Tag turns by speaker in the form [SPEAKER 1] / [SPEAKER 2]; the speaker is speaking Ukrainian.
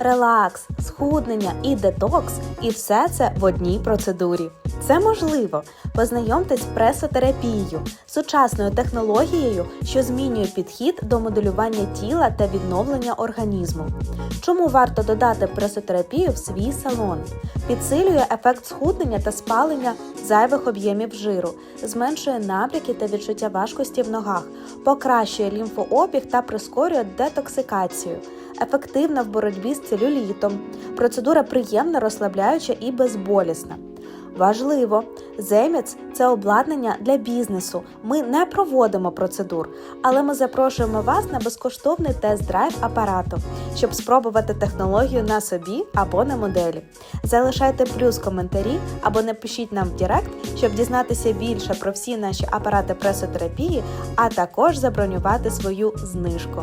[SPEAKER 1] релакс, схуднення і детокс, і все це в одній процедурі. Це можливо. Познайомтесь з пресотерапією, сучасною технологією, що змінює підхід до моделювання тіла та відновлення організму. Чому варто додати пресотерапію в свій салон? Підсилює ефект схуднення та спалення зайвих об'ємів жиру, зменшує набряки та відчуття важкості в ногах, покращує лімфообіг та прискорює детоксикацію. Ефективна в боротьбі з целюлітом. Процедура приємна, розслабляюча і безболісна. Важливо, Земець це обладнання для бізнесу. Ми не проводимо процедур, але ми запрошуємо вас на безкоштовний тест-драйв апарату, щоб спробувати технологію на собі або на моделі. Залишайте плюс коментарі або напишіть нам в Директ, щоб дізнатися більше про всі наші апарати пресотерапії, а також забронювати свою знижку.